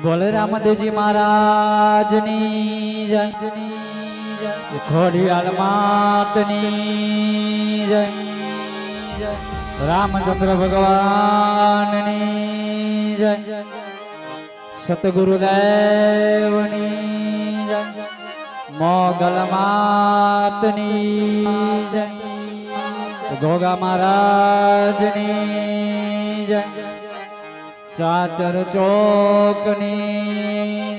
બોલે રામદેવજી મહારાજની જય. ખોડિયાલ માતની જય. રામચંદ્ર ભગવાનની જય. સતગુરુદેવની જય. મોગલ માતની જય. ગોગા મહારાજની જય. ચાચર ચોકની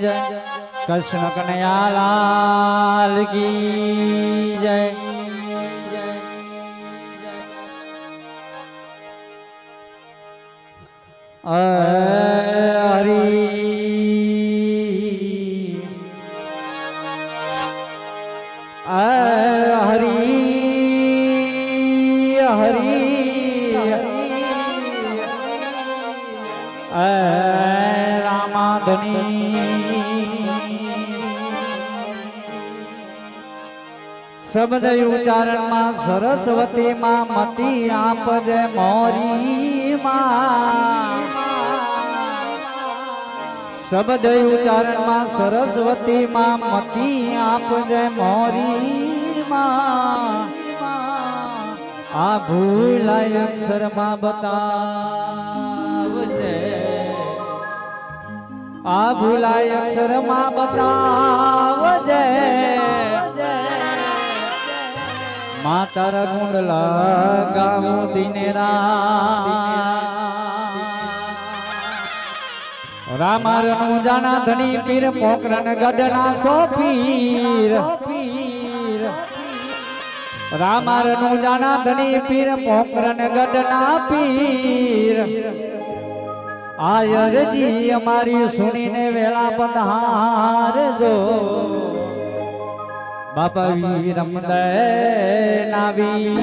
જય કૃષ્ણ કનૈયાલાલ કી જય. હરી હરી. રામાધની ઉચ્ચારણમાં સરસ્વતી માં મતી આપજે મોરી માં શબ્દ ઉચ્ચારણમાં સરસ્વતી માં મતી આપજે મોરી માં આ ભૂલાય અક્ષરમાં બતાવજે. આ ભૂલાય અક્ષરમાં બતાવજે. માતાર ગુંડલ લગાવું દિને રામારનું જાના ધણી પીર, પોકરણ ગઢના સોપીર. રામારનું જાના ધણી પીર, પોકરણ ગઢના પીર. આયરજી અમારી સુણીને વેળા પધારજો. બાપા વીરમ નાવી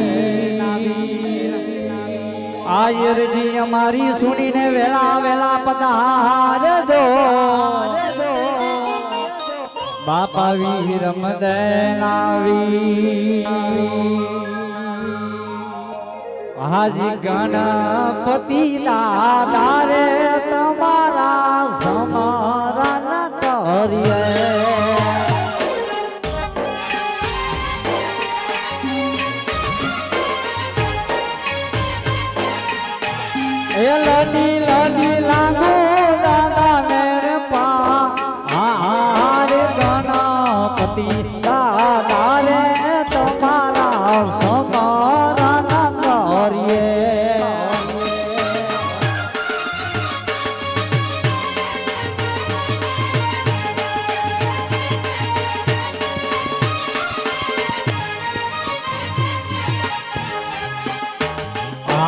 આયરજી અમારી સુણીને વેળા વેળા પધારજો. બાપા વીરમ નાવી હાજી ગણપતિ દાદા રે તમારા સમરણ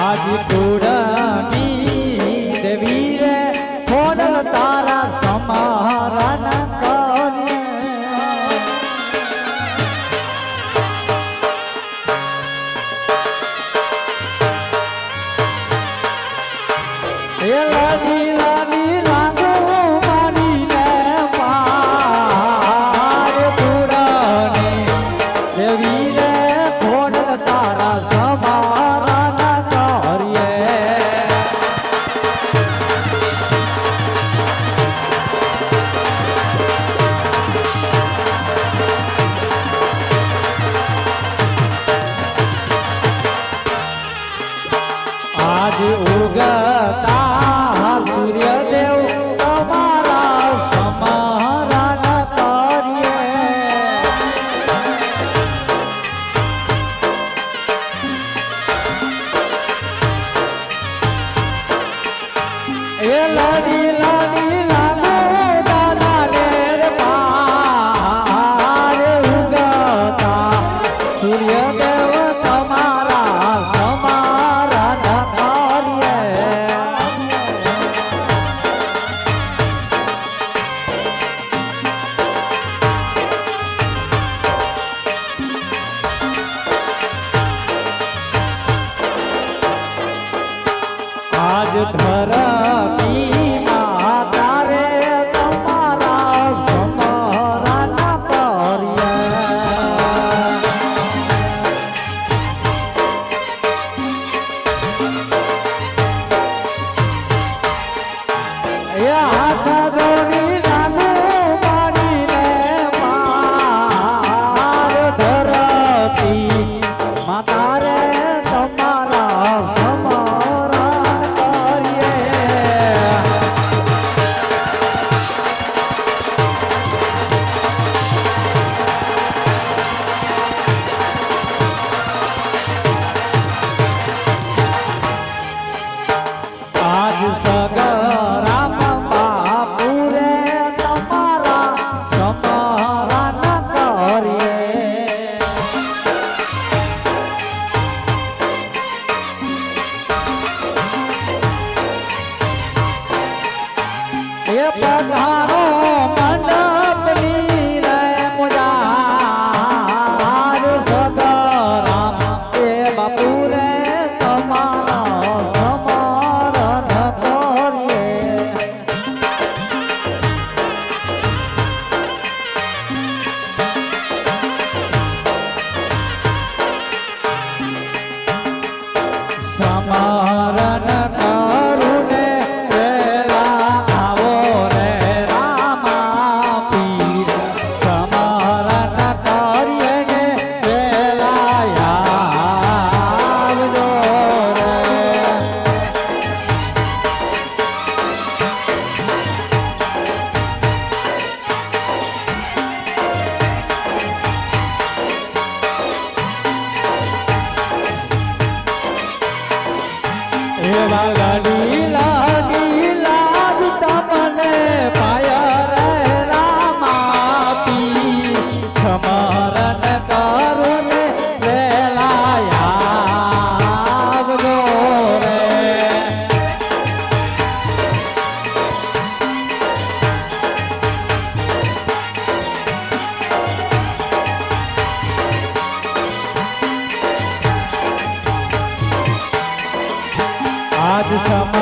આજ પુરાની દેવી રે ખોડલ તારા સમારણ કરીએ એ લાડી આજ સમરણ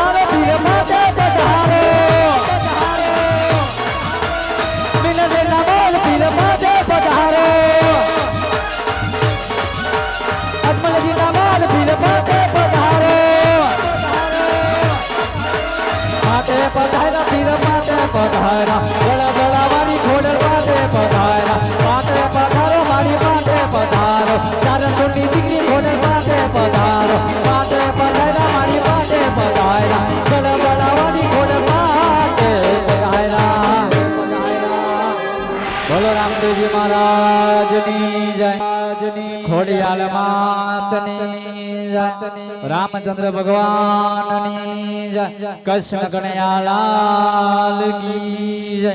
પધારા, પીર માથે પધારા. બડા બડા વાળી ખોડલ માથે પધારા. માથે પધારો, મારી માથે પધારો. ચારણ ચોટી દીકરી ખોડલ માથે પધારો. માથે પધારા, મારી માથે પધારા. બડા બડા વાળી ખોડલ માથે પધારા. બોલો રામદેવજી મહારાજની જય. ખોડિયાલ માતની રામચંદ્ર ભગવાનની કૃષ્ણ કનૈયા લાલ કી જય.